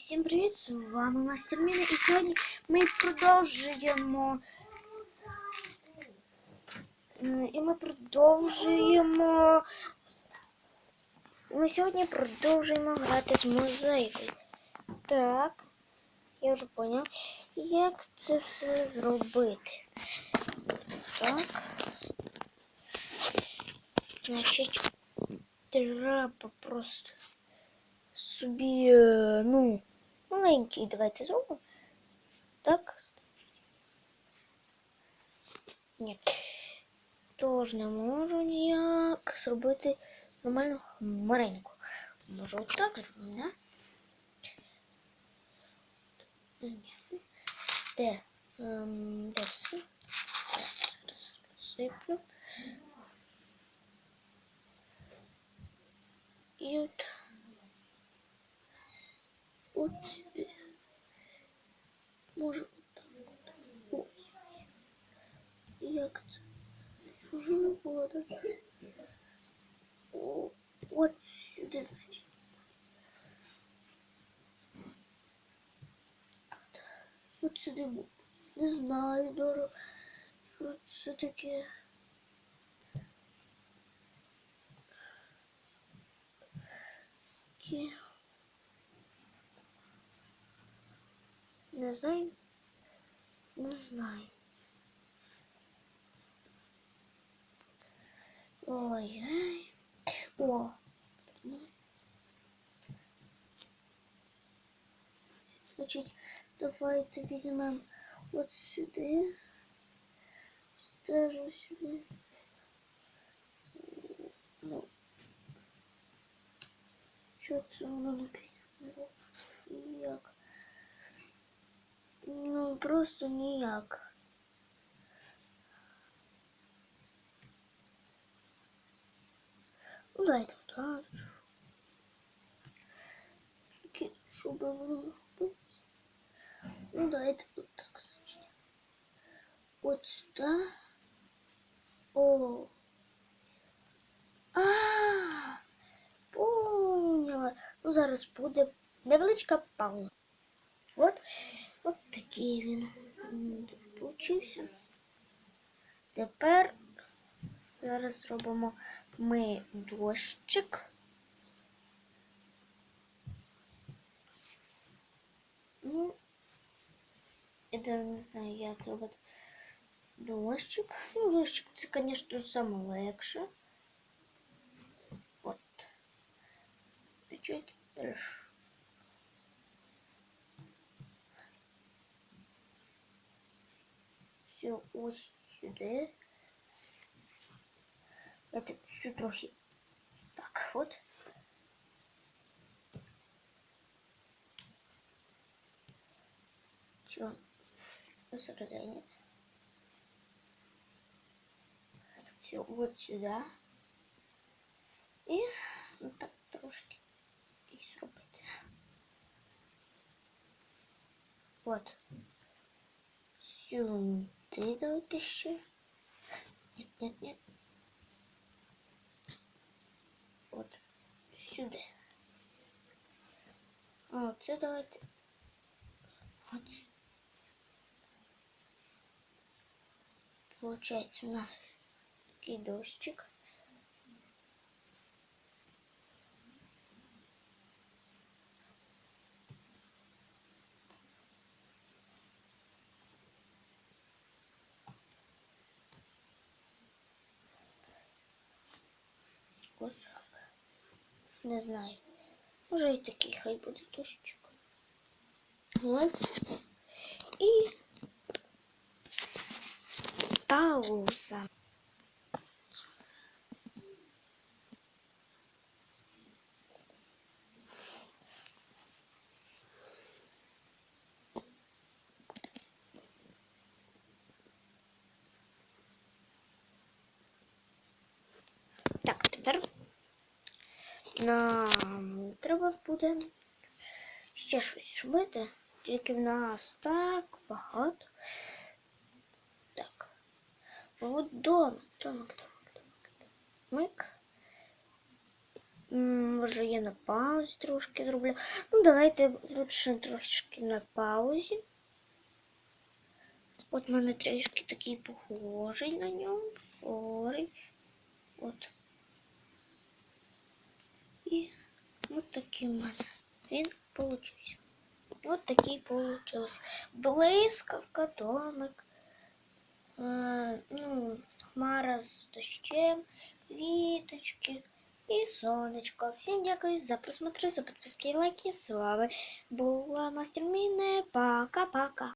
Всім привіт! З вами Мастер Міна і сьогодні ми продовжуємо. М, І ми продовжуємо. Ми сьогодні продовжуємо грати з мозаїкою. Так, я вже поняв, як це все зробити. Так. Значить, треба просто собі, е, ну, маленький давайте зробимо. Так. Ні. Тож не можу ніяк зробити нормальну хмареньку. Можу отак зробити, да? Ні. Де? Ем, де все? Зараз розсиплю. І от От сюди. Може отак. от. Ось. Як це? Не було так. От сюди, значить. От сюди. бу- Не знаю, Дора, що це. Таке. Не знаю. Не знаю. Ой-ой. О. Значить, давайте візьмемо от сюди. Стежу сюди. Ну. Що це воно не піде? Ніяк. Ну, просто ніяк. Ну, так. Такі, щоб воно робити. Ну, дайте от так, значить. От сюди. О. А, поняла. Ну, зараз буде невеличка пауза. От. Такий він получився. Тепер зараз зробимо ми дощик. Ну, я не знаю, як робити дощик. Ну, дощик це, звісно, саме легше. От. Чуть все ось сюди. Это всю трохи. Так, вот. Все. Посередине. Все вот сюда. І вот так трошки і зробити. Вот. Сюди давайте ще. Нет, нет, нет. От сюди. А це давайте. От. Получається у нас такий дощик. Так. Не знаю. Може і такий хай буде дощик. От. І пауза. Так, тепер нам треба буде ще щось робити. Тільки в нас так багато. Так. От домик, домик, домик, домик. Мик. М, Може, я на паузі трошки зроблю. Ну, давайте лучше трошки на паузі. От в мене трішки такий похожий на нього. Похожий. От. І от такий в мене. Він получився. От такий получився. Блискавка, домик. Е, ну, хмара з дощем, квіточки і сонечко. Всім дякую за просмотр, за підписки і лайки. З вами була Мастер Міне. Пока-пока.